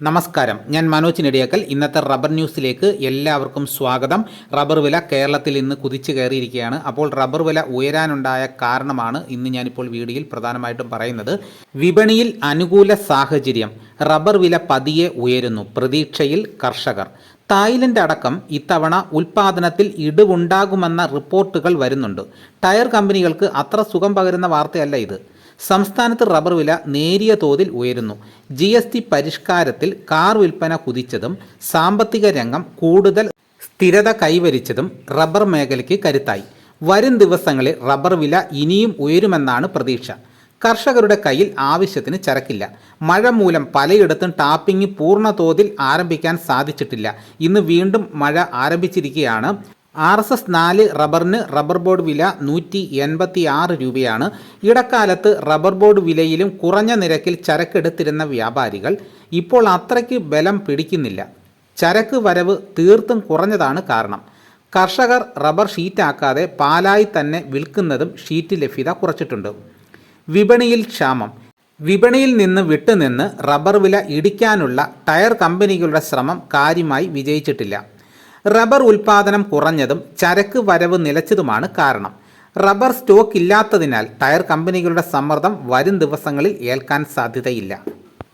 നമസ്കാരം. ഞാൻ മനോജ് നെടിയാക്കൽ. ഇന്നത്തെ റബ്ബർ ന്യൂസിലേക്ക് എല്ലാവർക്കും സ്വാഗതം. റബ്ബർ വില കേരളത്തിൽ ഇന്ന് കുതിച്ചു കയറിയിരിക്കുകയാണ്. അപ്പോൾ റബ്ബർ വില ഉയരാനുണ്ടായ കാരണമാണ് ഇന്ന് ഞാനിപ്പോൾ വീഡിയോയിൽ പ്രധാനമായിട്ടും പറയുന്നത്. വിപണിയിൽ അനുകൂല സാഹചര്യം. റബ്ബർ വില പതിയെ ഉയരുന്നു. പ്രതീക്ഷയിൽ കർഷകർ. തായ്ലൻഡ് അടക്കം ഇത്തവണ ഉൽപാദനത്തിൽ ഇടിവുണ്ടാകുമെന്ന റിപ്പോർട്ടുകൾ വരുന്നുണ്ട്. ടയർ കമ്പനികൾക്ക് അത്ര സുഖം പകരുന്ന വാർത്തയല്ല ഇത്. സംസ്ഥാനത്ത് റബ്ബർ വില നേരിയ തോതിൽ ഉയരുന്നു. ജി എസ് ടി പരിഷ്കാരത്തിൽ കാർ വിൽപ്പന കുതിച്ചതും സാമ്പത്തിക രംഗം കൂടുതൽ സ്ഥിരത കൈവരിച്ചതും റബ്ബർ മേഖലയ്ക്ക് കരുത്തായി. വരും ദിവസങ്ങളിൽ റബ്ബർ വില ഇനിയും ഉയരുമെന്നാണ് പ്രതീക്ഷ. കർഷകരുടെ കയ്യിൽ ആവശ്യത്തിന് ചരക്കില്ല. മഴ മൂലം പലയിടത്തും ടാപ്പിംഗ് പൂർണ തോതിൽ ആരംഭിക്കാൻ സാധിച്ചിട്ടില്ല. ഇന്ന് വീണ്ടും മഴ ആരംഭിച്ചിരിക്കുകയാണ്. ആർ എസ് എസ് നാല് റബ്ബറിന് റബ്ബർ ബോർഡ് വില നൂറ്റി എൺപത്തി ആറ് രൂപയാണ്. ഇടക്കാലത്ത് റബ്ബർ ബോർഡ് വിലയിലും കുറഞ്ഞ നിരക്കിൽ ചരക്കെടുത്തിരുന്ന വ്യാപാരികൾ ഇപ്പോൾ അത്രയ്ക്ക് ബലം പിടിക്കുന്നില്ല. ചരക്ക് വരവ് തീർത്തും കുറഞ്ഞതാണ് കാരണം. കർഷകർ റബ്ബർ ഷീറ്റാക്കാതെ പാലായി തന്നെ വിൽക്കുന്നതും ഷീറ്റ് ലഭ്യത കുറച്ചിട്ടുണ്ട്. വിപണിയിൽ ക്ഷാമം. വിപണിയിൽ നിന്ന് വിട്ടുനിന്ന് റബ്ബർ വില ഇടിക്കാനുള്ള ടയർ കമ്പനികളുടെ ശ്രമം കാര്യമായി വിജയിച്ചിട്ടില്ല. റബ്ബർ ഉൽപാദനം കുറഞ്ഞതും ചരക്ക് വരവ് നിലച്ചതുമാണ് കാരണം. റബ്ബർ സ്റ്റോക്ക് ഇല്ലാത്തതിനാൽ ടയർ കമ്പനികളുടെ സമ്മർദ്ദം വരും ദിവസങ്ങളിൽ ഏൽക്കാൻ സാധ്യതയില്ല.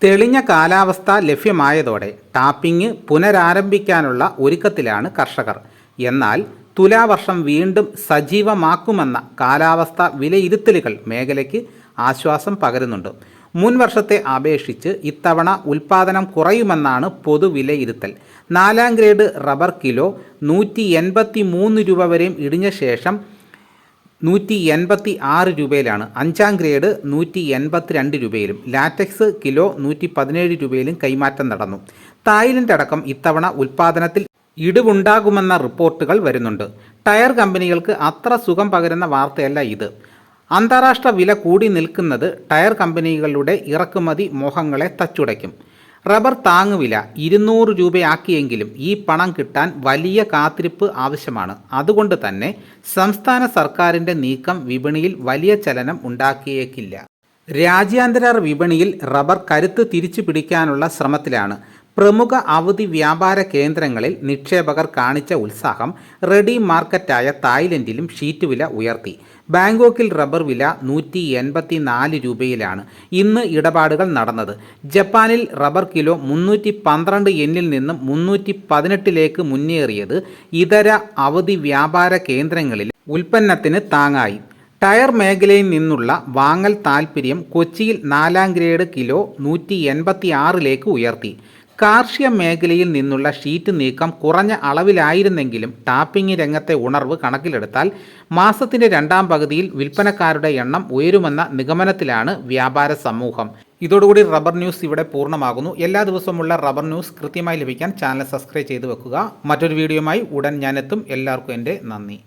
തെളിഞ്ഞ കാലാവസ്ഥ ലഭ്യമായതോടെ ടാപ്പിംഗ് പുനരാരംഭിക്കാനുള്ള ഒരുക്കത്തിലാണ് കർഷകർ. എന്നാൽ തുലാവർഷം വീണ്ടും സജീവമാക്കുമെന്ന കാലാവസ്ഥ വിലയിരുത്തലുകൾ മേഖലയ്ക്ക് ആശ്വാസം പകരുന്നുണ്ട്. മുൻ വർഷത്തെ അപേക്ഷിച്ച് ഇത്തവണ ഉൽപാദനം കുറയുമെന്നാണ് പൊതുവിലയിരുത്തൽ നാലാം ഗ്രേഡ് റബ്ബർ കിലോ നൂറ്റി എൺപത്തി മൂന്ന് രൂപ വരെയും ഇടിഞ്ഞ ശേഷം നൂറ്റി എൺപത്തി ആറ് രൂപയിലാണ്. അഞ്ചാം ഗ്രേഡ് നൂറ്റി എൺപത്തി രണ്ട് രൂപയിലും. ലാറ്റക്സ് കിലോ നൂറ്റി പതിനേഴ് രൂപയിലും കൈമാറ്റം നടന്നു. തായ്ലൻഡ് അടക്കം ഇത്തവണ ഉൽപാദനത്തിൽ ഇടിവുണ്ടാകുമെന്ന റിപ്പോർട്ടുകൾ വരുന്നുണ്ട്. ടയർ കമ്പനികൾക്ക് അത്ര സുഖം പകരുന്ന വാർത്തയല്ല ഇത്. അന്താരാഷ്ട്ര വില കൂടി നിൽക്കുന്നത് ടയർ കമ്പനികളുടെ ഇറക്കുമതി മോഹങ്ങളെ തച്ചുടയ്ക്കും. റബ്ബർ താങ്ങുവില ഇരുന്നൂറ് രൂപയാക്കിയെങ്കിലും ഈ പണം കിട്ടാൻ വലിയ കാത്തിരിപ്പ് ആവശ്യമാണ്. അതുകൊണ്ട് തന്നെ സംസ്ഥാന സർക്കാരിന്റെ നീക്കം വിപണിയിൽ വലിയ ചലനം ഉണ്ടാക്കിയേക്കില്ല. രാജ്യാന്തര വിപണിയിൽ റബ്ബർ കരുത്ത് തിരിച്ചു പിടിക്കാനുള്ള ശ്രമത്തിലാണ്. പ്രമുഖ അവധി വ്യാപാര കേന്ദ്രങ്ങളിൽ നിക്ഷേപകർ കാണിച്ച ഉത്സാഹം റെഡി മാർക്കറ്റായ തായ്ലൻഡിലും ഷീറ്റ് വില ഉയർത്തി. ബാങ്കോക്കിൽ റബ്ബർ വില നൂറ്റി എൺപത്തി നാല് രൂപയിലാണ് ഇന്ന് ഇടപാടുകൾ നടന്നത്. ജപ്പാനിൽ റബ്ബർ കിലോ മുന്നൂറ്റി പന്ത്രണ്ട് എന്നിൽ നിന്നും മുന്നൂറ്റി പതിനെട്ടിലേക്ക് മുന്നേറിയത് ഇതര അവധി വ്യാപാര കേന്ദ്രങ്ങളിൽ ഉൽപ്പന്നത്തിന് താങ്ങായി. ടയർ മേഖലയിൽ നിന്നുള്ള വാങ്ങൽ താൽപ്പര്യം കൊച്ചിയിൽ നാലാം ഗ്രേഡ് കിലോ നൂറ്റി എൺപത്തി ആറിലേക്ക് ഉയർത്തി. കാർഷിക മേഖലയിൽ നിന്നുള്ള ഷീറ്റ് നീക്കം കുറഞ്ഞ അളവിലായിരുന്നെങ്കിലും ടാപ്പിംഗ് രംഗത്തെ ഉണർവ് കണക്കിലെടുത്താൽ മാസത്തിന്റെ രണ്ടാം പകുതിയിൽ വിൽപ്പനക്കാരുടെ എണ്ണം ഉയരുമെന്ന നിഗമനത്തിലാണ് വ്യാപാര സമൂഹം. ഇതോടുകൂടി റബ്ബർ ന്യൂസ് ഇവിടെ പൂർണമാകുന്നു. എല്ലാ ദിവസവുമുള്ള റബ്ബർ ന്യൂസ് കൃത്യമായി ലഭിക്കാൻ ചാനൽ സബ്സ്ക്രൈബ് ചെയ്ത് വെക്കുക. മറ്റൊരു വീഡിയോയുമായി ഉടൻ ഞാനെത്തും. എല്ലാവർക്കും എന്റെ നന്ദി.